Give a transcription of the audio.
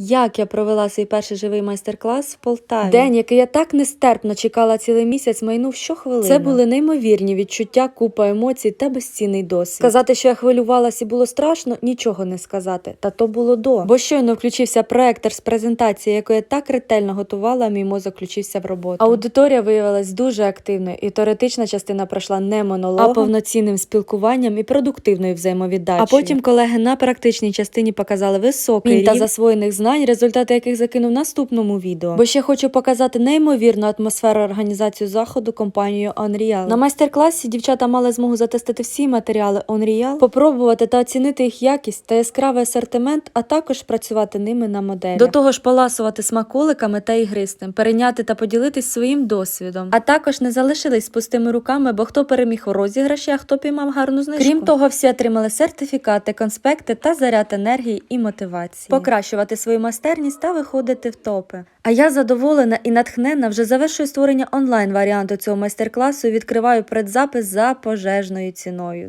Як я провела свій перший живий майстер-клас в Полтаві. День, який я так нестерпно чекала цілий місяць, майнув щохвилини. Це були неймовірні відчуття, купа емоцій та безцінний досвід. Сказати, що я хвилювалась і було страшно, нічого не сказати. Та то було до. Бо щойно включився проектор з презентації, яку я так ретельно готувала, мій мозок включився в роботу. Аудиторія виявилась дуже активною, і теоретична частина пройшла не монологом, а повноцінним спілкуванням і продуктивною взаємовіддачею. А потім колеги на практичній частині показали високий рівень та засвоєних знань, результати яких закину в наступному відео. Бо ще хочу показати неймовірну атмосферу організацію заходу компанією Unreal. На майстер-класі дівчата мали змогу затестити всі матеріали Unreal, попробувати та оцінити їх якість та яскравий асортимент, а також працювати ними на моделі. До того ж, поласувати смаколиками та ігристим, перейняти та поділитись своїм досвідом. А також не залишились з пустими руками, бо хто переміг у розіграші, а хто піймав гарну знижку. Крім того, всі отримали сертифікати, конспекти та заряд енергії і мотивації. Покращувати свою майстерність та виходити в топи. А я задоволена і натхнена вже завершую створення онлайн варіанту цього майстер-класу і відкриваю предзапис за пожежною ціною.